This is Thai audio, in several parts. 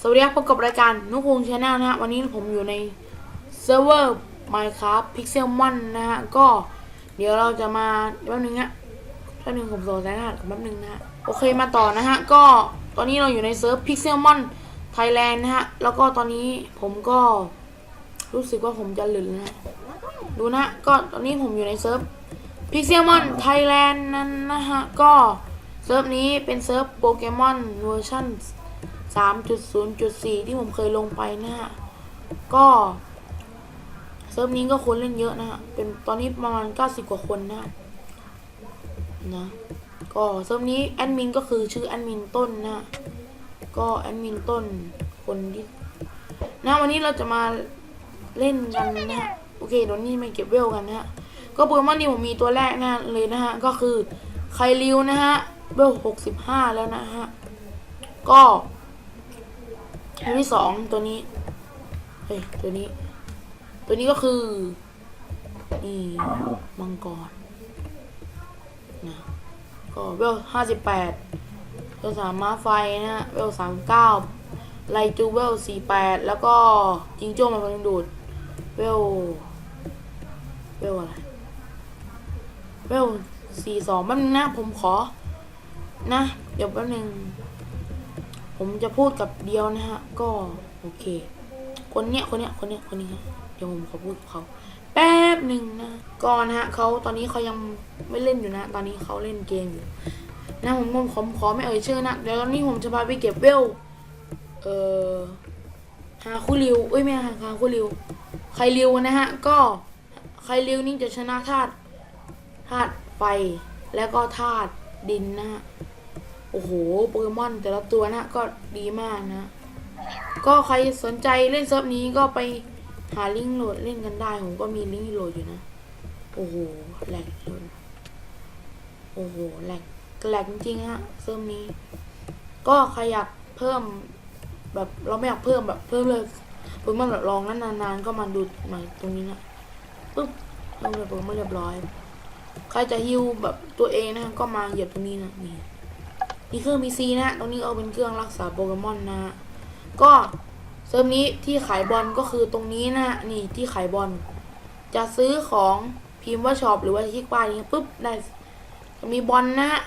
สวัสดีครับพบกับรายการนุพงชาแนลนะฮะวันนี้ผมอยู่ในเซิร์ฟเวอร์ Minecraft Pixelmon นะฮะ ก็เดี๋ยวเราจะมาแป๊บนึงนะแป๊บนึงผมโหลดรหัสแป๊บนึงนะฮะ โอเคมาต่อนะฮะ ก็ตอนนี้เราอยู่ในเซิร์ฟ Pixelmon Thailand นะฮะ แล้วก็ตอนนี้ผมก็รู้สึกว่าผมจะหลุนนะฮะดูนะฮะก็ตอนนี้ผมอยู่ในเซิร์ฟ Pixelmon Thailand นั้นนะฮะ ก็เซิร์ฟนี้เป็นเซิร์ฟโปเกมอนเวอร์ชัน 3.0.4 ที่ผมเคยลงไปนะฮะ ก็เซิร์ฟนี้ก็คนเล่นเยอะนะฮะ เป็นตอนนี้ประมาณ 90 กว่าคนนะฮะนะ ก็เซิร์ฟนี้แอดมินก็คือชื่อแอดมินต้นนะ ก็แอดมินต้นคนที่นะวันนี้เราจะมาเล่นกันนะฮะโอเคเดี๋ยวนี้มาเก็บเวลกันนะฮะ ก็โปเกมอนที่ผมมีตัวแรกนะเลยนะฮะ ก็คือไคลิวนะฮะเวล65แล้วนะฮะ ก็ ตัวที่สองตัวนี้เฮ้ยตัวนี้ ตัวนี้ก็คือนี่มังกรนะก็เวลห้าสิบแปดเวลสามม้าไฟนะฮะเวลสามเก้าไลจูเวลสี่แปดแล้วก็จิงโจ้มาพันดูดเวลเวลอะไรเวลสี่สองแป๊บนึงนะผมขอ นะ เดี๋ยวแป๊บนึง ผมจะพูดกับเดียวนะฮะ ก็โอเค คนเนี้ยคนเนี้ยคนเนี้ยคนนี้ฮะเดี๋ยวผมขอพูดกับเขาแป๊บหนึ่งนะก่อนนะฮะเขาตอนนี้เขายังไม่เล่นอยู่นะ ตอนนี้เขาเล่นเกมอยู่นะผมผมขอขอไม่เอ่ยชื่อนะเดี๋ยวตอนนี้ผมจะพาไปเก็บเวลเอ่อหาคู่ริวเอ้ยไม่หาหาคู่ริวใครริวนะฮะ ก็ใครริวนี่จะชนะธาตุธาตุไฟแล้วก็ธาตุดินนะฮะ อ้โหโปเกมอนแต่ละตัวนะก็ดีมากนะ ก็ใครสนใจเล่นเซิร์ฟนี้ก็ไปหาลิงก์โหลดเล่นกันได้ ผมก็มีลิงก์โหลดอยู่นะ โอ้โหแหลกเลยโอ้โหแหลกแหลกจริงๆฮะเซิร์ฟนี้ ก็ใครอยากเพิ่มแบบเราไม่อยากเพิ่มแบบเพิ่มเลยโปเกมอนแบบลองนั้นนานๆก็มาดูมาตรงนี้นะปึ๊บเพิ่มเลยโปเกมอนเรียบร้อย ใครจะฮิวแบบตัวเองนะก็มาเหยียบตรงนี้นะนี่ มีเครื่อง PC นะตรงนี้เอาเป็นเครื่องรักษาโปเกมอนนะก็เซิร์ฟนี้ที่ขายบอลก็คือตรงนี้นะนี่ที่ขายบอลจะซื้อของพิมพ์ว่าช็อปหรือว่าคลิกป้ายนี้ปุ๊บได้จะมีบอลนะฮะ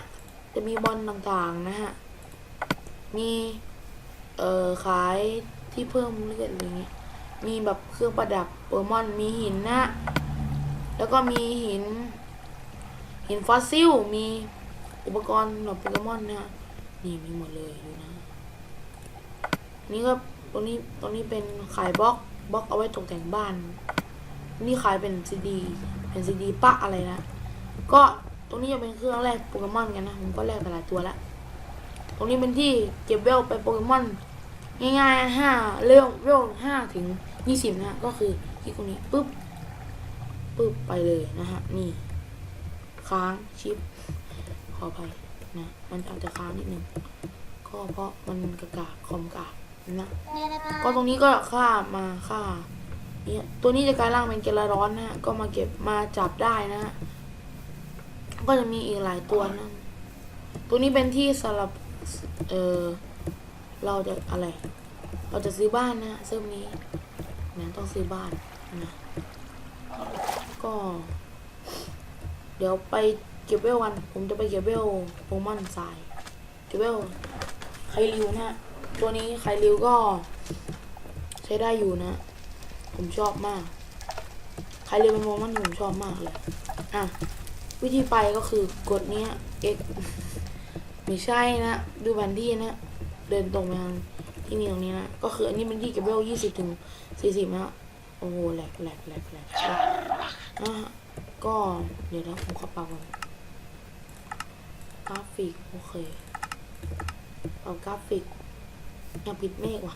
จะมีบอลต่างๆนะฮะมีเอ่อขายที่เพิ่มเลือดอะไรเงี้ยมีแบบเครื่องประดับโปเกมอนมีหินนะ แล้วก็มีหิน หินฟอสซิลมี อุปกรณ์แบบโปเกมอนนะฮะนี่มีหมดเลยอยู่นะ นี่ก็ตรงนี้ตรงนี้เป็นขายบล็อกบล็อกเอาไว้ตกแต่งบ้าน นี่ขายเป็นซีดี เป็นซีดีปะอะไรนะ ก็ตรงนี้จะเป็นเครื่องแรกโปเกมอนกันนะผมก็แลกไปหลายตัวแล้วตรงนี้เป็นที่เก็บเวลไปโปเกมอนง่ายๆห้าเร็วเวลห้าถึงยี่สิบนะฮะก็คือที่ตรงนี้ปุ๊บปุ๊บไปเลยนะฮะนี่ค้างชิป ขออภัยนะ มันอาจจะค้างนิดนึงก็เพราะมันกระกาคอมกากนะ ก็ตรงนี้ก็ค่ามาค่าเนี่ยตัวนี้จะกลายร่างเป็นเกลาร้อนนะฮะก็มาเก็บมาจับได้นะฮะก็จะมีอีกหลายตัวนะ ตัวนี้เป็นที่สำหรับ เออเราจะอะไร เราจะซื้อบ้านนะเซิร์ฟนี้นะต้องซื้อบ้านนะ ก็ เดี๋ยวไป เก็บเวลกัน ผมจะไปเก็บเวลโปเกมอนทรายเก็บเวลไคริวนะฮะตัวนี้ไคริวก็ ใช้ได้อยู่นะ ผมชอบมากไคริวเป็นโปเกมอนที่ผมชอบมากเลยอะวิธีไปก็คือกดเนี้ย x ไม่ใช่นะ ดูแผนที่นะ เดินตรงไปทางที่มีตรงนี้นะ ก็คืออันนี้เป็นที่เก็บเวลยี่สิบถึงสี่สิบนะโอ้โหแหลกแหลกแหลกแหลกอะก็เดี๋ยวนะผมขอปรับก่อน กราฟิก โอเค เอากราฟิกอยากปิดเมฆว่ะ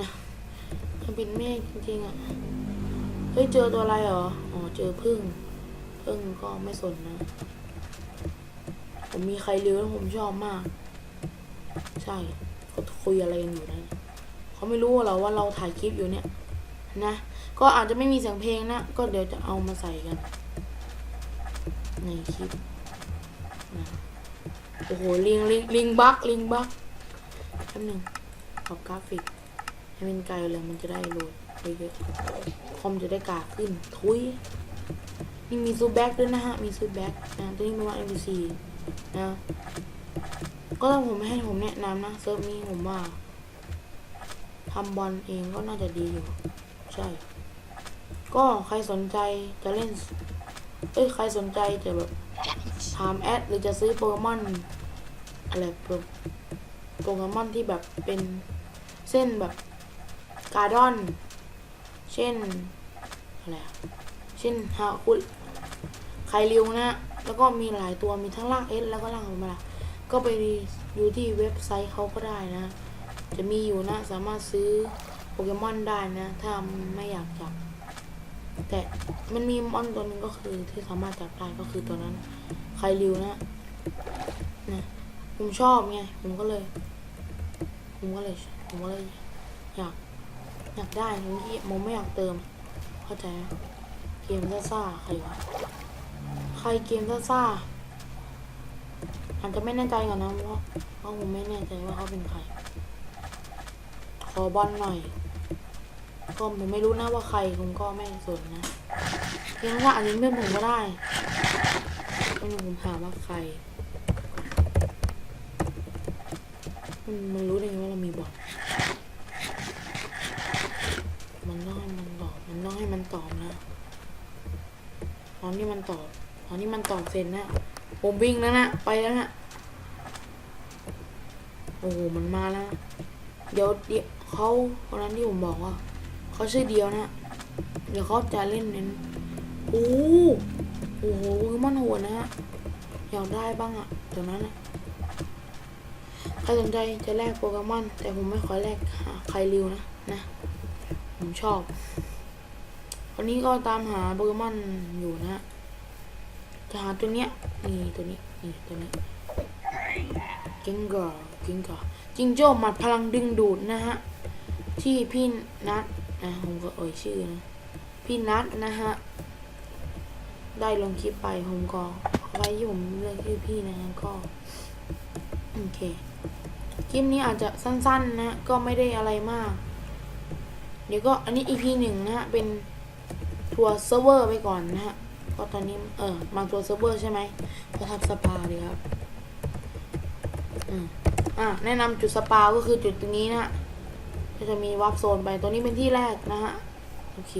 นะอยากปิดเมฆจริงๆอะ เฮ้ย เจอตัวอะไรเหรอ อ๋อ เจอพึ่ง พึ่งก็ไม่สนนะ ผมมีใครเลี้ยวผมชอบมาก ใช่เขาคุยอะไรกันอยู่นะเขาไม่รู้หรอว่าเราถ่ายคลิปอยู่เนี่ย นะ ก็อาจจะไม่มีเสียงเพลงนะ ก็เดี๋ยวจะเอามาใส่กัน ในคลิป โอ้โหลิงลิงลิงบักลิงบักแป๊บหนึ่งปรับกราฟิก ให้มันไกลเลยมันจะได้โหลดเยอะๆคอมจะได้กาขึ้น ทุยนี่มีซูแบ็กด้วยนะฮะ มีซูแบ็กนะตัวนี้เป็นว่า MVC นะ ก็ถ้าผมให้ผมแนะนำนะเซิร์ฟนี้ผมว่าทำบอลเองก็น่าจะดีอยู่ ใช่ ก็ใครสนใจจะเล่น เอ้ย ใครสนใจจะแบบถามแอดหรือจะซื้อโปเกมอน อะไรโปรโปเกมอนที่แบบเป็นเส้นแบบการ์ดอน เช่น อะไร เช่นฮาคุไคริวนะ แล้วก็มีหลายตัวมีทั้งล่างเอสแล้วก็ล่างธรรมดาก็ไปดูที่เว็บไซต์เขาก็ได้นะ จะมีอยู่นะ สามารถซื้อโปเกมอนได้นะ ถ้าไม่อยากจับ แต่มันมีมอนตัวนึงก็คือที่สามารถจับได้ก็คือตัวนั้นไคริวนะนะ ผมชอบไง ผมก็เลย ผมก็เลย ผมก็เลย อยาก อยากได้ผมที่ผมไม่อยากเติม เข้าใจไหมเกมซ่าซ่าๆใครวะ ใครเกมซ่าซ่าๆอาจจะไม่แน่ใจก่อนนะเพราะเพราะผมไม่แน่ใจว่าเขาเป็นใคร ขอบอลหน่อย ก็ผมไม่รู้นะว่าใครผมก็ไม่สนนะเพียงว่าอันนี้เพื่อนผมก็ได้ต้องผมถามว่าใคร มันรู้ได้ไงว่าเรามีบอลมันต้องให้มันตอบมันต้องให้มันตอบนะตอนที่มันตอบตอนที่มันตอบเสร็จนะผมวิ่งแล้วนะไปแล้วนะโอ้โหมันมาแล้วเดี๋ยวเดี๋ยวเขาคนนั้นที่ผมบอกว่าเขาชื่อเดียวนะเดี๋ยวเขาจะเล่นเน้นโอ้โหโอ้โหมันโหดนะฮะอยากได้บ้างอะตัวนั้นอะ ใครสนใจจะแลกโปเกมอน แต่ผมไม่ขอแลกหาใครริวนะนะ ผมชอบวันนี้ก็ตามหาโปเกมอนอยู่นะ จะหาตัวเนี้ยนี่ตัวนี้นี่ตัวนี้กิงกอร์กิงกอร์จิงโจ้หมัดพลังดึงดูดนะฮะ ที่พี่นัทนะผมก็เอ่ยชื่อนะพี่นัทนะฮะ ได้ลงคลิปไปผมก็ไว้ที่ผมเลือกชื่อพี่นะฮะก็ โอเค ลิปนี้อาจจะสั้นๆนะก็ไม่ได้อะไรมาก เดี๋ยวก็อันนี้ EP หนึ่งนะฮะเป็นทัวร์เซิร์ฟเวอร์ไปก่อนนะฮะก็ตอนนี้เออมาทัวร์เซิร์ฟเวอร์ใช่ไหมก็ทำสปาดีครับอะแนะนำจุดสปาก็คือจุดตรงนี้นะก็จะมีวับโซนไปตัวนี้เป็นที่แรกนะฮะโอเค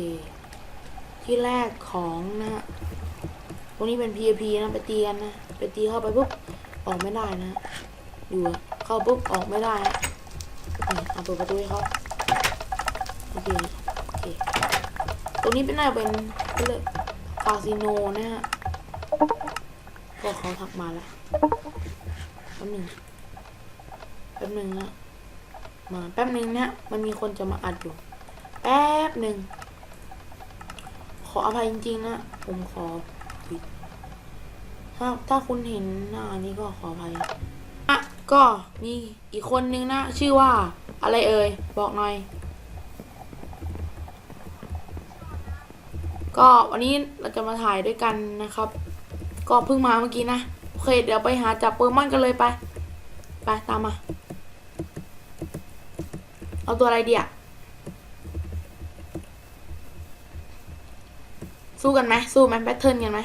ที่แรกของนะฮะตรงนี้เป็น PVP นะไปตีกันนะไปตีเข้าไปปุ๊บออกไม่ได้นะอยู่อะ เข้าปุ๊บออกไม่ได้ฮะนี่เอาเปิดประตูให้เขาโอเคโอเคตรงนี้เป็นน่าจะเป็นเขาเรียคาสิโนนะฮะก็เขาทักมาแล้วแป๊บหนึ่งแป๊บหนึ่งนะมาแป๊บหนึ่งนะมันมีคนจะมาอัดอยู่ แป๊บหนึ่งขออภัยจริงๆนะผมขอผิดถ้าถ้าคุณเห็นหน้านี้ก็ขออภัย ก็มีอีกคนนึงนะ ชื่อว่าอะไรเอ่ย บอกหน่อย ก็วันนี้เราจะมาถ่ายด้วยกันนะครับ ก็เพิ่งมาเมื่อกี้นะ โอเค เดี๋ยวไปหาจับโปเกมอนกันเลยไป ไป ตามมา เอาตัวอะไรดีอะสู้กันไหมสู้ไหมแบทเทิลกันไหม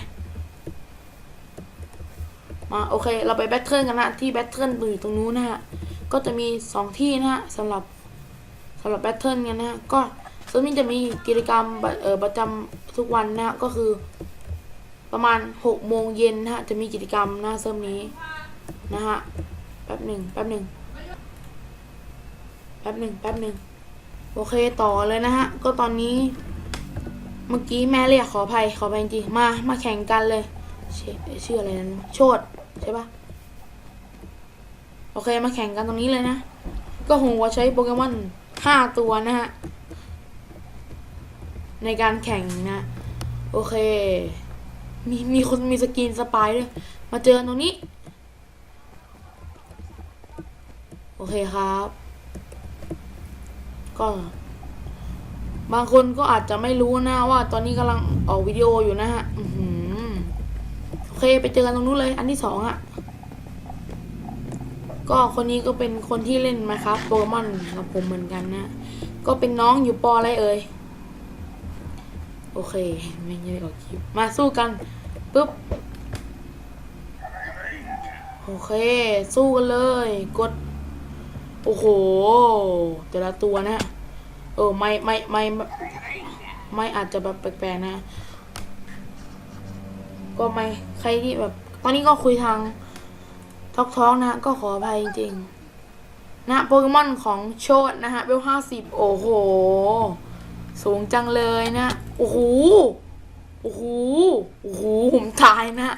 มาโอเค เราไปแบทเทิลกันนะที่แบทเทิลอยู่ตรงนู้นนะฮะ ก็จะมีสองที่นะฮะสำหรับสำหรับแบทเทิลกันนะฮะ ก็ซึ่งนี้จะมีกิจกรรมประเอ่อประจำทุกวันนะฮะ ก็คือประมาณหกโมงเย็นนะฮะ จะมีกิจกรรมนะเซิร์ฟนี้นะฮะ แป๊บหนึ่งแป๊บหนึ่งแป๊บหนึ่งแป๊บหนึ่งโอเคต่อเลยนะฮะ ก็ตอนนี้ เมื่อกี้แม่เรียกขออภัยขออภัยจริงมา มาแข่งกันเลยชชื่ออะไรนั้นวะโชด ใช่ปะโอเคมาแข่งกันตรงนี้เลยนะ ก็ผมว่าใช้โปเกมอนห้าตัวนะฮะ ในการแข่งนะ โอเค มีมีคนมีสกินสปายด้วย มาเจอตรงนี้ โอเคครับ ก็ บางคนก็อาจจะไม่รู้นะว่าตอนนี้กำลังออกวิดีโออยู่นะฮะ อือหือ เคไปเจอกันตรงนู้นเลย อันที่สองอะ่ะ ก็คนนี้ก็เป็นคนที่เล่นมาครับโปเกมอนกับผมเหมือนกันนะ ก็เป็นน้องอยู่ปออะไรเอ่ย โอเค ไม่ยังไม่ออกคลิป มาสู้กันปุ๊บ โอเค สู้กันเลย กด โอ้โห แต่ละตัวนะ เออ ไม่ไม่ไม่ไม่อาจจะแบบแปลกๆนะ ก็ไม่ใครที่แบบ ตอนนี้ก็คุยทางทอกท้องนะก็ขออภัยจริงๆ นะโปเกมอนของโชดนะฮะเบลห้าสิบโอ้โห สูงจังเลยนะ โอ้โห โอ้โห โอ้โห ผมตายนะ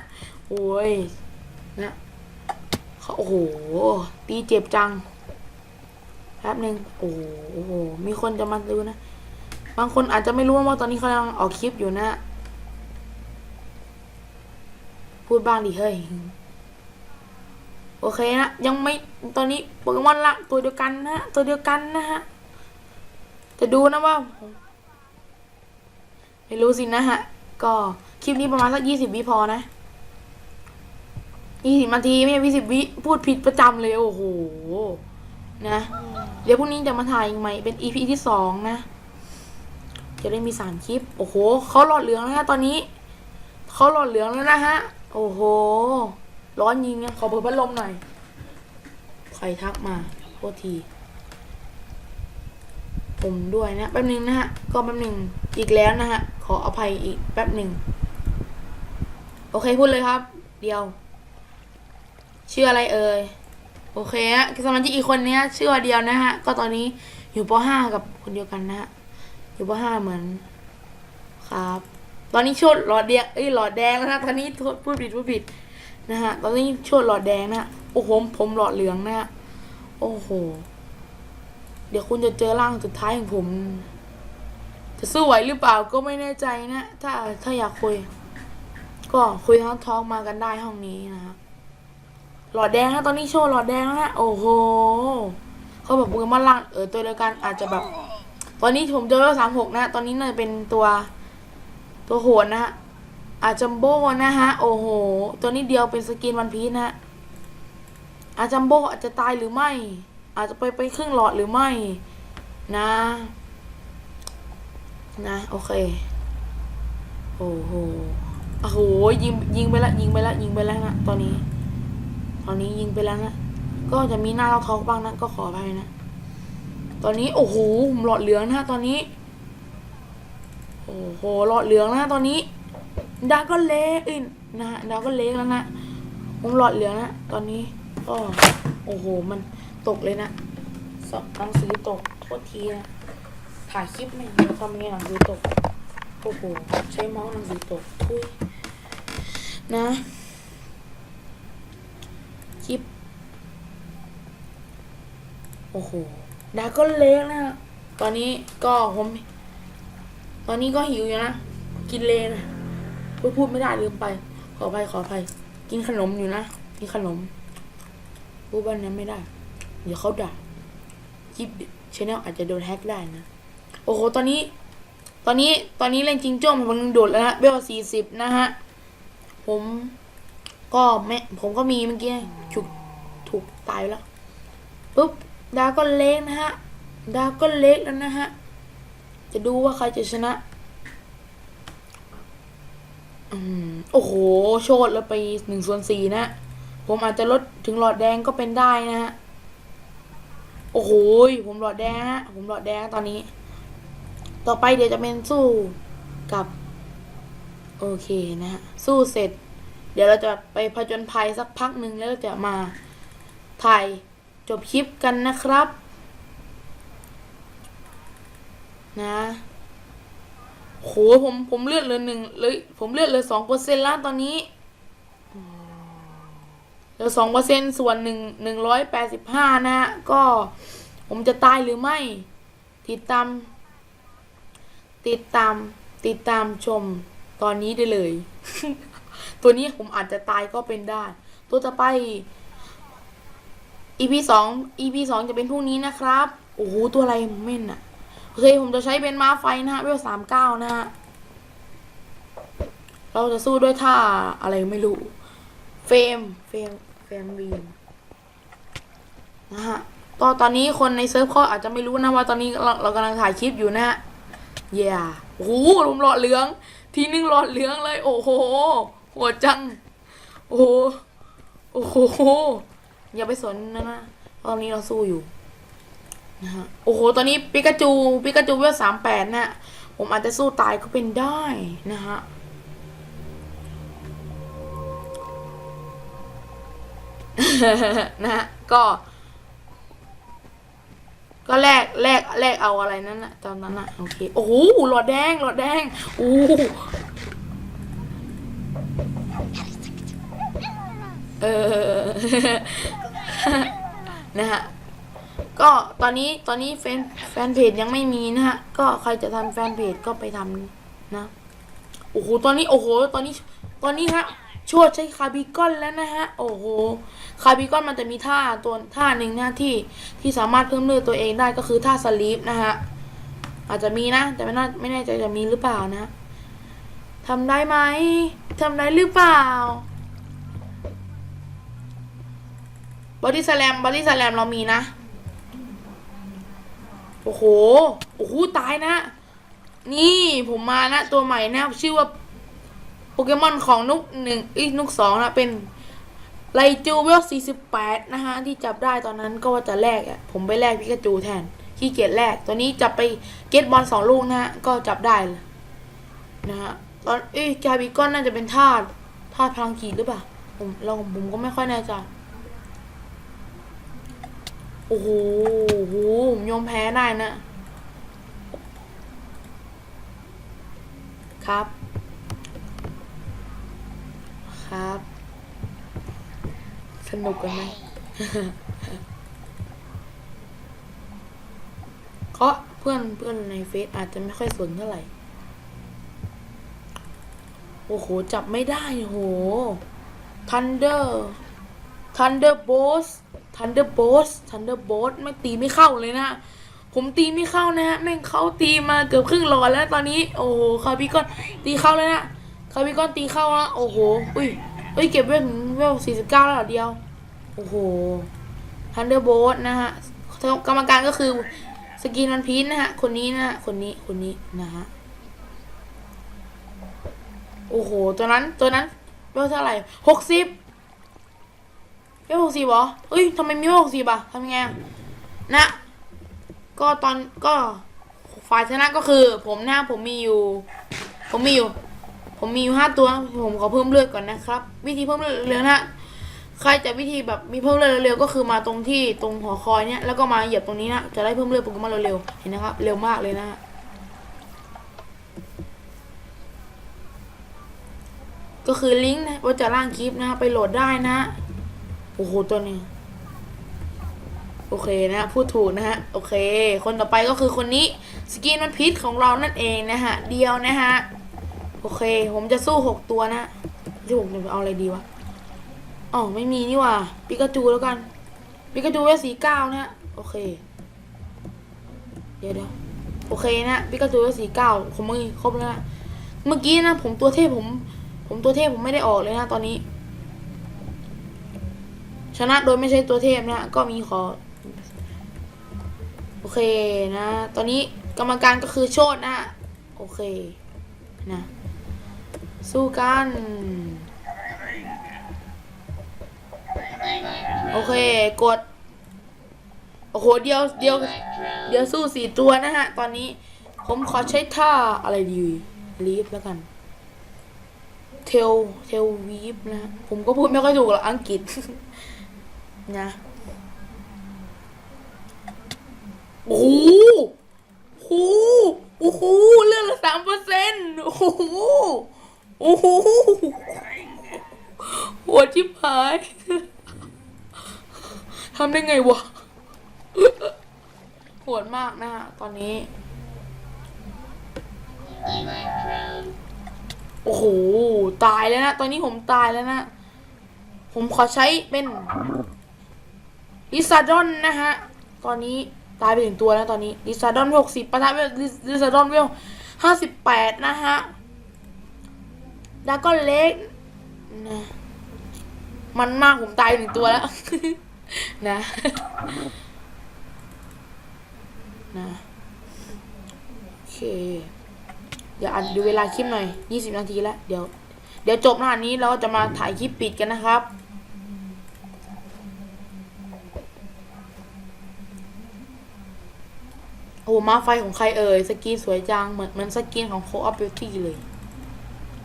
โอ้ย นะเขาโอ้โห ตีเจ็บจังแป๊บหนึ่งโอ้โหโอ้โห มีคนจะมาดูนะ บางคนอาจจะไม่รู้ว่าตอนนี้เขากำลังออกคลิปอยู่นะ พูดบ้างดิเฮ้ย โอเคนะ ยังไม่ตอนนี้โปเกมอนละตัวเดียวกันนะตัวเดียวกันนะฮะ จะดูนะว่า ไม่รู้สินะฮะ ก็คลิปนี้ประมาณสักยี่สิบวิพอนะยี่สิบนาทีไม่ใช่ยี่สิบวิพูดผิดประจำเลย โอ้โห นะ เดี๋ยวพรุ่งนี้จะมาถ่ายอีกใหมเป็น EP ที่สองนะ จะได้มีสามคลิป โอ้โหเขาหลอดเหลืองแล้วฮะตอนนี้เขาหลอดเหลืองแล้วนะฮะ โอ้โห ร้อนยิงเนี่ยขอเปิดพัดลมหน่อย ใครทักมาโทษที ผมด้วยนะ แป๊บหนึงนะฮะ ก็แป๊บหนึ่งอีกแล้วนะฮะ ขออภัยอีกแป๊บหนึ่ง โอเคพูดเลยครับ เดียว ชื่ออะไรเอ่ย โอเคฮะสมาชิกอีกคนเนี้ย ชื่อว่าเดียวนะฮะ ก็ตอนนี้อยู่ป .5 กับคนเดียวกันนะฮะ อยู่ป .5 เหมือน ครับ ตอนนี้โชดหลอดแดงเอ้ยหลอดแดงแล้วนะตอนนี้โทษพูดผิดพูดผิดนะฮะตอนนี้โชดหลอดแดงนะโอ้โหผมหลอดเหลืองนะโอ้โห เดี๋ยวคุณจะเจอร่างสุดท้ายของผม จะสู้ไหวหรือเปล่าก็ไม่แน่ใจนะ ถ้าถ้าอยากคุย ก็คุยทั้งท้องมากันได้ห้องนี้นะครับหลอดแดงนะตอนนี้โชว์หลอดแดงแล้วนะโอ้โหเขาแบอกโปเกมอนล่างเออตัวเดียวกันอาจจะแบบ ตอนนี้ผมเจอแล้วสามหกนะ ตอนนี้น่าจะเป็นตัว ตัวโหดนะฮะอาจัมโบ้นะฮะ โอ้โห ตัวนี้เดียวเป็นสกินวันพีชนะฮะ อาจัมโบ้อาจจะตายหรือไม่ อาจจะไปไปครึ่งหลอดหรือไม่ นะ นะ โอเค โอ้โห โอ้โห ยิงยิงไปละยิงไปละยิงไปแล้วนะตอนนี้ ตอนนี้ยิงไปแล้วนะ ก็จะมีหน้าเราท้องบ้างนะก็ขออภัยนะ ตอนนี้โอ้โหหลอดเหลืองนะตอนนี้ โอ้โหหลอดเหลืองนะตอนนี้ดาก็เละอินนะฮะดาก็เละแล้วนะผมหลอดเหลืองนะตอนนี้ก็โอ้โหมันตกเลยนะสอบหนังสือตกโทษทีนะถ่ายคลิปไม่แล้วทำไงหนังสือตกโอ้โหใช้เมาส์หนังสือตกทุยนะคลิปโอ้โหดาก็เล็กนะตอนนี้ก็ผม ตอนนี้ก็หิวอยู่นะ กินเลนะพูดพูดไม่ได้ลืมไป ขออภัยขออภัย กินขนมอยู่นะกินขนมพูดบ้านนั้นไม่ได้ เดี๋ยวเขาด่าคลิปชแนลอาจจะโดนแฮกได้นะ โอ้โห ตอนนี้ ตอนนี้ ตอนนี้เล่นจริงจ้วงผมกำลังโดดแล้วนะเบลสี่สิบนะฮะ ผมก็แม่ผมก็มีเมื่อกี้ถูกถูกตายแล้วปุ๊บดาก็เล็กนะฮะ ดาก็เล็กแล้วนะฮะ จะดูว่าใครจะชนะอโอ้โห โชดแล้วไปหนึ่งส่วนสี่นะ ผมอาจจะลดถึงหลอดแดงก็เป็นได้นะฮะ โอ้โห ผมหลอดแดงฮะ ผมหลอดแดงตอนนี้ ต่อไปเดี๋ยวจะเป็นสู้กับ โอเคนะฮะ สู้เสร็จ เดี๋ยวเราจะไปผจญภัยสักพักหนึ่งแล้วจะมาถ่ายจบคลิปกันนะครับ นะโหผมผมเลือดเหลือหนึ่งเลยผมเลือดเหลือสองเปอร์เซ็นต์แล้วตอนนี้เหลือสองเปอร์เซ็นต์ส่วนหนึ่งหนึ่งร้อยแปดสิบห้านะฮะก็ผมจะตายหรือไม่ ติดตาม ติดตาม ติดตามชมตอนนี้ได้เลย ตัวนี้ผมอาจจะตายก็เป็นได้ ตัวต่อไป EP สอง EP สองจะเป็นพรุ่งนี้นะครับ โอ้โห ตัวอะไรเม่นอะ โอเคผมจะใช้เป็นม้าไฟนะฮะเวลสามเก้านะฮะเราจะสู้ด้วยท่าอะไรไม่รู้ เฟมเฟมเฟมวีนนะฮะก็ตอนนี้คนในเซิร์ฟเขาอาจจะไม่รู้นะว่าตอนนี้เราเรากำลังถ่ายคลิปอยู่นะฮะเย่โอ้โหลมหลอดเหลือง ทีนึงหลอดเหลืองเลย โอ้โหโหดจัง โอ้โหโอ้โหอย่าไปสนนะนะตอนนี้เราสู้อยู่ นะฮะโอ้โหตอนนี้ปิกาจูปิกาจูเวลสามแปดนะผมอาจจะสู้ตายก็เป็นได้นะฮะนะฮะก็ ก็แลกแลกแลกเอาอะไรนั่นน่ะตอนนั้นน่ะโอเคโอ้โหหลอดแดงหลอดแดงโอ้โหเออนะฮะ ก็ตอนนี้ตอนนี้แฟนแฟนเพจยังไม่มีนะฮะ ก็ใครจะทำแฟนเพจก็ไปทำนะโอ้โหตอนนี้โอ้โหตอนนี้ตอนนี้ฮะโชดใช้คาร์บิกอนแล้วนะฮะ โอ้โห คาร์บิกอนมันจะมีท่าตัวท่าหนึ่งนะที่ที่สามารถเพิ่มเลือดตัวเองได้ก็คือท่าสลีปนะฮะ อาจจะมีนะ แต่ไม่น่าไม่แน่ใจจะมีหรือเปล่านะทำได้ไหมทำได้หรือเปล่าบอดี้สแลมบอดี้สแลมเรามีนะ โอ้โห โอ้โห ตายนะ นี่ผมมานะ ตัวใหม่นะ ชื่อว่า โปเกมอนของนุกหนึ่งอีกนุกสองนะ เป็นไลจูเวลสี่สิบแปดนะฮะ ที่จับได้ตอนนั้นก็ว่าจะแลกอะ ผมไปแลกพิกาจูแทน ขี้เกียจแลกตัวนี้จับไปเก็ตบอลสองลูกนะฮะ ก็จับได้เลยนะฮะ ตอนเอ้ยจาบิกอนน่าจะเป็นธาตุธาตุพลังกีดหรือเปล่า ผมเราผมก็ไม่ค่อยแน่ใจ โอ้โหโอ้โหผมยอมแพ้ได้นะ ครับ ครับ สนุกกันไหมเพราะเพื่อนเพื่อนในเฟซอาจจะไม่ค่อยสนเท่าไหร่ โอ้โห จับไม่ได้โอ้โห Thunder Thunder b o s Thunder b o s Thunder b o s ไม่ตีไม่เข้าเลยนะ ผมตีไม่เข้านะฮะแม่งเขาตีมาเกือบครึ่งหลอดแล้วตอนนี้ โอ้โหคาร์บิกอนตีเข้าแล้วนะคาร์บิกอนตีเข้าแล้วโอ้โห อุ้ยเอ้ยเก็บเวลถึงเวลสี่สิบเก้าแล้วเดียว โอ้โหทันเดอร์โบสนะฮะกรรมการก็คือสกินวันพีชนะฮะ คนนี้นะฮะ คนนี้ คนนี้นะฮะ โอ้โห ตัวนั้น ตัวนั้นเวลเท่าไหร่หกสิบ เวลหกสิบเหรอเฮ้ยทำไมมีเวลหกสิบอะทำยังไงนะ ก็ตอนก็ฝ่ายชนะก็คือ ผมนะผมมีอยู่ ผมมีอยู่ ผมมีอยู่ห้าตัว ผมขอเพิ่มเลือดก่อนนะครับ วิธีเพิ่มเลือดเร็วนะใครจะวิธีแบบมีเพิ่มเลือดเร็วๆก็คือมาตรงที่ตรงหอคอยเนี่ยแล้วก็มาเหยียบตรงนี้นะจะได้เพิ่มเลือดโปเกมอนเร็วๆเห็นนะครับ เร็วมากเลยนะก็คือลิงก์นะว่าจะล่างคลิปนะไปโหลดได้นะ โอ้โหตัวนี้ โอเคนะพูดถูกนะฮะ โอเค คนต่อไปก็คือคนนี้สกินมันพิษของเรานั่นเองนะฮะ เดียวนะฮะ โอเค ผมจะสู้หกตัวนะที่ผมจะเอาอะไรดีวะอ๋อไม่มีนี่ว่าปิกาจูแล้วกันปิกาจูเวสีเก้านะฮะโอเค เดี๋ยวเดี๋ยวโอเคนะปิกาจูเวสีเก้าผมมือครบแล้วนะเมื่อกี้นะผมตัวเทพผม ผมตัวเทพผมไม่ได้ออกเลยนะตอนนี้ ชนะโดยไม่ใช่ตัวเทพนะ ก็มีขอ โอเคนะ ตอนนี้กรรมการก็คือโชดนะ โอเคนะ สู้กัน โอเค กด โอ้โห เดียวเดียว เดียวสู้สี่ตัวนะฮะ ตอนนี้ผมขอใช้ท่าอะไรดีลีฟแล้วกัน เทล เทลวีฟนะฮะผมก็พูดไม่ค่อยถูกหรอกอังกฤษ นะโอ้โหโอ้โหโอ้โหเลือดละสามเปอร์เซ็นต์โอ้โหโอ้โหหัวชิบหายทำได้ไงวะโหดมากนะฮะตอนนี้ โอ้โห ตายแล้วนะ ตอนนี้ผมตายแล้วนะ ผมขอใช้เป็น ลิซาดอนนะฮะ ตอนนี้ตายไปถึงตัวแล้วตอนนี้ลิซาดอนหกสิบปะทะเวลลิซาดอนเวลห้าสิบแปดนะฮะดาก้อนเล็กนะมันมากผมตายหนึ่งตัวแล้ว นะ นะโอเค เดี๋ยวอ่านดูเวลาคลิปหน่อยยี่สิบนาทีแล้ว เดี๋ยว เดี๋ยวจบหน้านี้เราจะมาถ่ายคลิปปิดกันนะครับ โอ้มาไฟของใครเอ่ยสกินสวยจังเหมือนเหมือนสกินของโคอ p บิวตี้เลย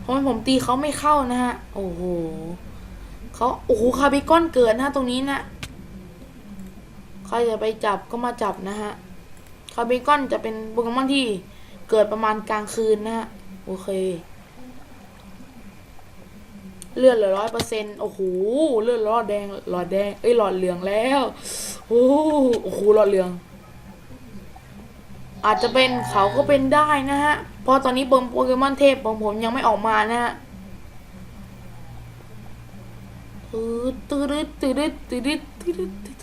ทำไมผมตีเขาไม่เข้านะฮะ โอ้โหเขาโอ้โหคาร์บิคอนเกิดนะตรงนี้นะใครจะไปจับก็มาจับนะฮะคาร์บิคอนจะเป็นโปเกมอนที่เกิดประมาณกลางคืนนะฮะ โอเค เลือดเหลือร้อยเปอร์เซ็นต์โอ้โหเลือดหลอดแดงหลอดแดง เอ้ยหลอดเหลืองแล้ว โอ้โหหลอดเหลือง อาจจะเป็นเขาก็เป็นได้นะฮะ เพราะตอนนี้เบิร์มโปเกมอนเทพของผมยังไม่ออกมานะฮะตืดตืดตืดตืดตืดตืด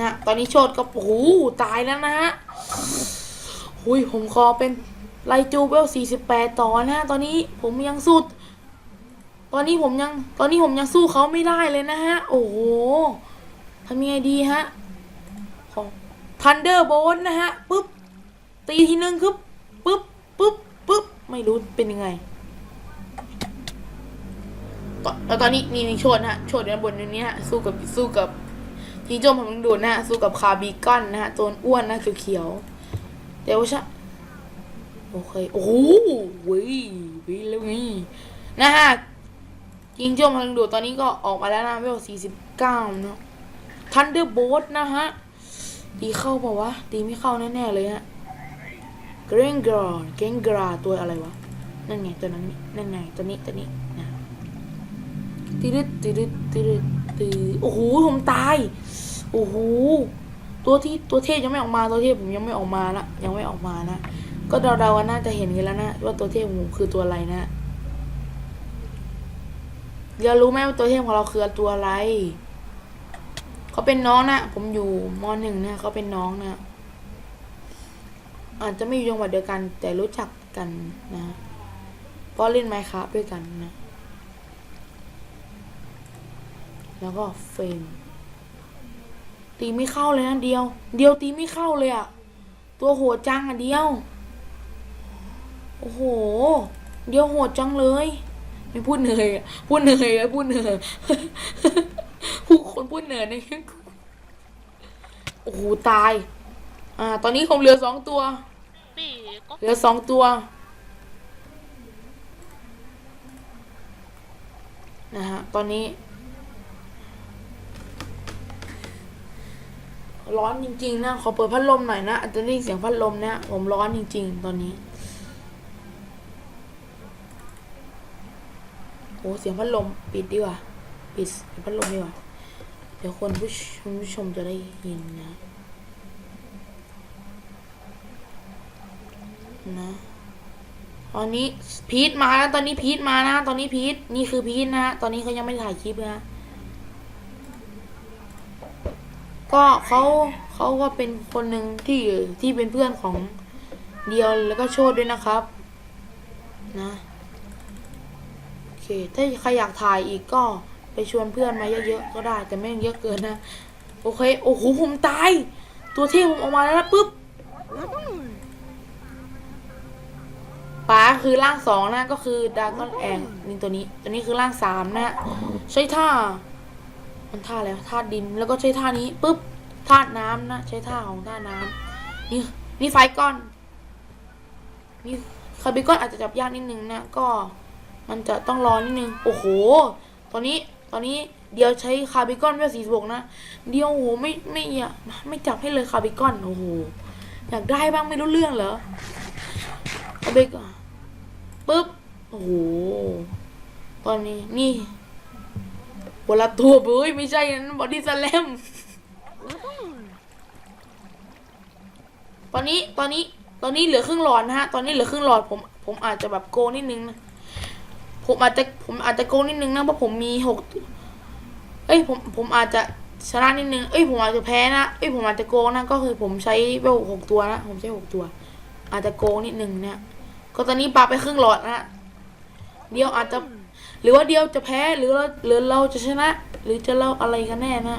นะ ตอนนี้โชดก็โอ้โหตายแล้วนะฮะหุยผมขอเป็นไลจูเวล48 ต่อนะฮะ ตอนนี้ผมยังสู้ ตอนนี้ผมยัง ตอนนี้ผมยังสู้เขาไม่ได้เลยนะฮะ โอ้โหทำยังไงดีฮะ ทันเดอร์โบนนะฮะปุ๊บ ตีทีนึงครับปุ๊บปุ๊บปุ๊บ ไม่รู้เป็นยังไงตอนแล้วตอนนี้นี่นี่โชดนะฮะโชดอยู่ด้านบนนี้ฮะสู้กับสู้กับทีโจมผมดูนะฮะสู้กับคาร์บีกอนนะฮะตัวอ้วนนะเขียวๆเดี๋ยวชะโอเคโอ้โหวิวิแล้วนี่นะฮะยิงโจมพลังดูดตอนนี้ก็ออกมาแล้วนะเวลสี่สิบเก้าเนาะทันเดอร์โบนนะฮะ ตีเข้าเปล่าวะ ตีไม่เข้าแน่ๆเลยฮะเกรงกราเกรงกราตัวอะไรวะ นั่นไงตัวนั้นนั่นไงตัวนี้ตัวนี้นะติดติดติดติดโอ้โหผมตาย โอ้โหตัวที่ตัวเทพยังไม่ออกมาตัวเทพผมยังไม่ออกมาละยังไม่ออกมานะก็เดาๆกันน่าจะเห็นกันแล้วนะว่าตัวเทพของผมคือตัวอะไรนะเดี๋ยวรู้ไหมว่าตัวเทพของเราคือตัวอะไร เขาเป็นน้องนะ ผมอยู่มหนึ่งนะเขาเป็นน้องนะ อาจจะไม่อยู่จังหวัดเดียวกัน แต่รู้จักกันนะเพราะเล่นไมค์ครับด้วยกันนะ แล้วก็เฟรมตีไม่เข้าเลยนะเดียว เดียวตีไม่เข้าเลยอะตัวโหดจังอะเดียว โอ้โห เดียวโหดจังเลย ไม่พูดเหนื่อย พูดเหนื่อยพูดเหนื่อย ผู้คนพูดเหนื่อยในโอ้โหตาย อ่า ตอนนี้ผมเหลือสองตัวปีก็เหลือสองตัว นะฮะ ตอนนี้ ร้อนจริง ๆ นะ ขอเปิดพัดลมหน่อยนะอาจจะได้ยินเสียงพัดลมนะ ผมร้อนจริง ๆ ตอนนี้ โอ้เสียงพัดลม ปิดดีกว่า ปิดเสียงพัดลมดีกว่าเดี๋ยวคนผู้ชคุณผู้ชมจะได้ยินนะ นะตอนนี้พีทมาแล้วตอนนี้พีทมานะ ตอนนี้พีทนี่คือพีทนะ ตอนนี้เขายังไม่ถ่ายคลิปนะ ก็เขาเขาก็เป็นคนหนึ่งที่ที่เป็นเพื่อนของเดียวแล้วก็โชดด้วยนะครับ นะ โอเค ถ้าใครอยากถ่ายอีกก็ ไปชวนเพื่อนมาเยอะๆก็ได้ แต่ไม่เยอะเกินนะ โอเค โอ้โหผมตาย ตัวเทพผมออกมาแล้วนะปุ๊บป๋าคือร่างสองนะก็คือดากอนแองนี่ตัวนี้ ตัวนี้คือร่างสามนะใช้ท่า มันท่าแล้วท่าดินแล้วก็ใช้ท่านี้ปุ๊บท่าน้ำนะใช้ท่าของท่าน้ำนี่นี่ไฟก้อนนี่คาร์บิก้อนอาจจะจับยากนิดนึงนะก็ มันจะต้องรอนิดนึง โอ้โห ตอนนี้ ตอนนี้เดียวใช้คาร์บิกอนเวลสี่สิบกนะ เดียวโอ้โหไม่ไม่อยากไม่จับให้เลยคาร์บิกอนโอ้โหอยากได้บ้างไม่รู้เรื่องเหรอเอาไปก่อนปุ๊บโอ้โหตอนนี้นี่บละตัวเบ้ยไม่ใช่นั้นบอดี้สแลมตอนนี้ตอนนี้ตอนนี้เหลือครึ่งหลอดนะฮะ ตอนนี้เหลือครึ่งหลอดผมผมอาจจะแบบโกนิดนึงนะ ผมอาจจะผมอาจจะโกงนิดนึงนะเพราะผมมีหกเอ้ยผมผมอาจจะชนะนิดนึง เอ้ยผมอาจจะแพ้นะ เอ้ยผมอาจจะโกงนะ ก็คือผมใช้เวลหกตัวนะ ผมใช้หกตัว อาจจะโกงนิดนึงนะ ก็ตอนนี้ปาไปครึ่งหลอดนะ เดียวอาจจะ หรือว่าเดียวจะแพ้ หรือเราหรือเราจะชนะ หรือจะเราอะไรกันแน่นะ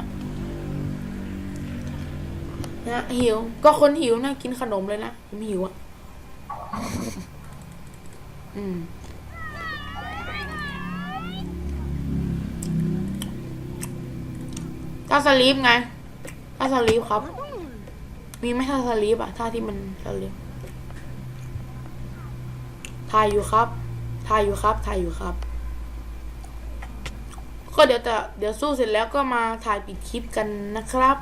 นะหิว ก็คนหิวนะกินขนมเลยนะ ผมหิวอะอืม ถ้าสลีปไงถ้าสลีปครับ มีไหมถ้าสลีปอะท่าที่มันสลีปถ่ายอยู่ครับถ่ายอยู่ครับถ่ายอยู่ครับ ก็เดี๋ยวแต่เดี๋ยวสู้เสร็จแล้วก็มาถ่ายปิดคลิปกันนะครับ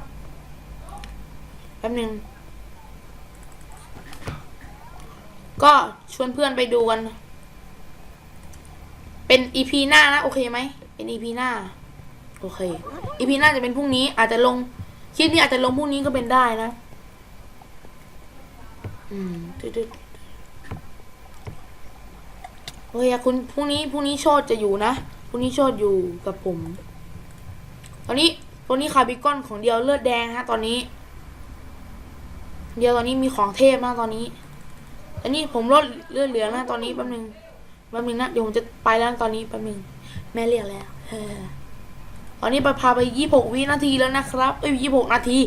แป๊บหนึงก็ชวนเพื่อนไปดูกัน เป็นอีพีหน้านะ โอเคไหม เป็นอีพีหน้า โอเคอีพีน้าจะเป็นพรุ่งนี้ อาจจะลงคลิปนี้อาจจะลงพรุ่งนี้ก็เป็นได้นะ อืมตึ๊ดๆเฮ้ยอะคุณพรุ่งนี้พรุ่งนี้โชดจะอยู่นะพรุ่งนี้โชดอยู่กับผม ตอนนี้ตอนนี้คาร์บิคอนของเดียวเลือดแดงฮะ ตอนนี้ เดียวตอนนี้มีของเทพมากตอนนี้ตอนนี้ผมลดเลือดเหลืองนะตอนนี้แป๊บนึงแป๊บนึงนะเดี๋ยวผมจะไปแล้วตอนนี้แป๊บนึงแม่เรียกแล้วเออ ตอนนี้ไปพาไปยี่หกวินาทีแล้วนะครับ เอ้ยยี่หกนาที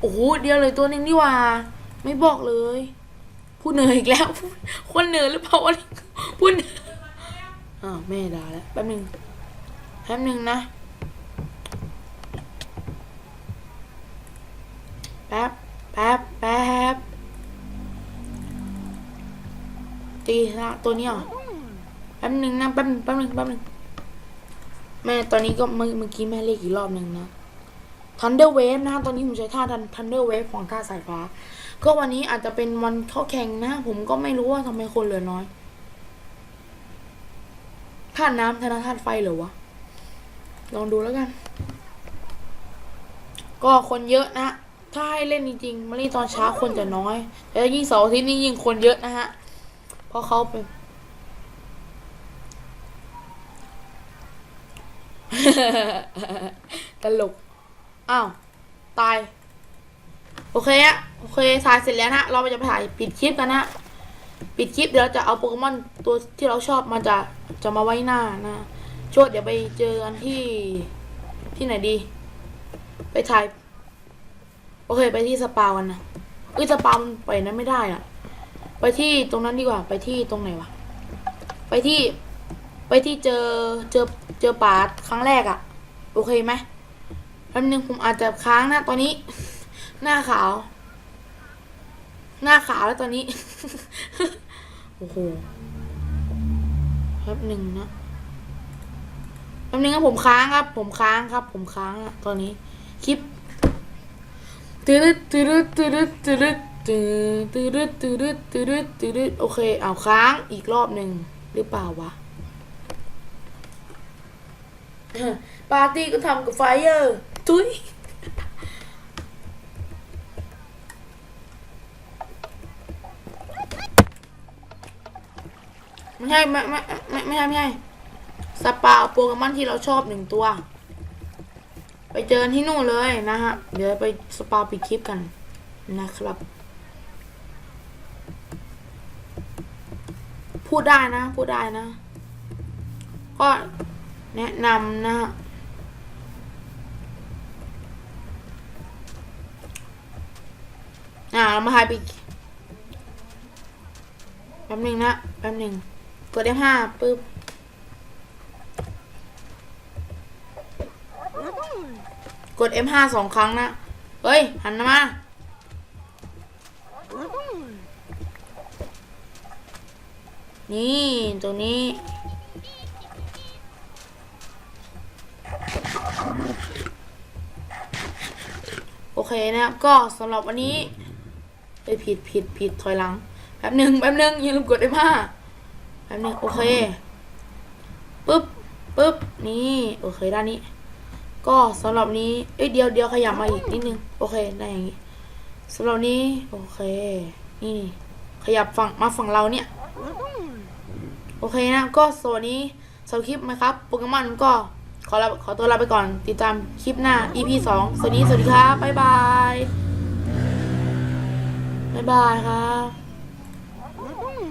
โอ้โหเดียวเลยตัวหนึงนี่ว่า ไม่บอกเลย พูดเหนื่อยอีกแล้วพูดคนเหนื่อยหรือเปล่าวะพูดเหนื่อยอ้าวแม่ด่าแล้วแป๊บหนึงแป๊บหนึงนะแป๊บแป๊บแป๊บตีละตัวนี้ยเหรอแป๊บหนึงนะแป๊บนึงแป๊บหนึงแป๊บหนึง แม่ตอนนี้ก็เมื่อเมื่อกี้แม่เรียกอีกรอบหนึ่งนะ Thunder Wave นะตอนนี้ผมใช้ท่า Thunder Wave ของท่าสายฟ้า ก็วันนี้อาจจะเป็นวันเข้าแข่งนะ ผมก็ไม่รู้ว่าทำไมคนเหลือน้อยท่าน้ำธนาธาตุไฟเหรอวะ ลองดูแล้วกัน ก็คนเยอะนะ ถ้าให้เล่นจริงๆมาเล่นตอนเช้าคนจะน้อย แต่ยิ่งเสาร์อาทิตย์นี่ยิ่งคนเยอะนะฮะ เพราะเขาเป็น ตลก อ้าว ตาย โอเคอะโอเคถ่ายเสร็จแล้วนะ เราจะไปถ่ายปิดคลิปกันนะ ปิดคลิปเดี๋ยวเราจะเอาโปเกมอนตัวที่เราชอบมาจะจะมาไว้หน้านะโชดเดี๋ยวไปเจอกันที่ที่ไหนดี ไปถ่าย โอเค ไปที่สปากันนะเอ้ยสปามันไปนั้นไม่ได้อะไปที่ตรงนั้นดีกว่า ไปที่ตรงไหนวะ ไปที่ ไปที่เจอเจอ เจอป่าครั้งแรกอะโอเคไหมแป๊บนึงผมอาจจะค้างนะตอนนี้ หน้าขาว หน้าขาวแล้วตอนนี้ โอ้โหแป๊บหนึ่งนะแป๊บนึงครับผมค้างครับ ผมค้างครับ ผมค้างอะตอนนี้ คลิปตืดตืดตืดตืดตืดตืดตืดตืดตืดโอเค เอาค้างอีกรอบหนึ่งหรือเปล่าวะ ปาร์ตี้ก็ทำกับไฟเออร์ทุยไม่ใช่ไม่ไม่ไม่ไม่ใช่ไม่ใช่สปาโปเกมอนที่เราชอบหนึ่งตัว ไปเจอกันที่นู่นเลยนะฮะ เดี๋ยวไปสปาปิดคลิปกันนะครับ พูดได้นะ พูดได้นะ ก็ แนะนำนะฮะอ่ามาถ่ายไปแป๊บหนึ่งนะ แป๊บหนึ่งกด F5 ปึ๊บกด F5 สองครั้งนะ เฮ้ย หันมา นี่ ตรงนี้ เคนะครับ ก็สำหรับวันนี้เอ้ยผิดผิดผิดถอยหลังแป๊บหนึ่งแป๊บหนึ่งอย่าลืมกดได้ผ้าแป๊บหนึ่งโอเคปึ๊บปึ๊บนี่โอเคด้านนี้ ก็สำหรับนี้เอ้ยเดียวเดียวขยับมาอีกนิดนึงโอเคได้อย่างนี้สำหรับนี้โอเค นี่ขยับฝั่งมาฝั่งเราเนี่ย โอเคนะก็สวัสดีสำหรับคลิปนะครับโปเกมอนก็ ขอลาขอตัวลาไปก่อน ติดตามคลิปหน้า EP สองสวัสดี สวัสดีครับบ๊ายบาย บ๊ายบายครับ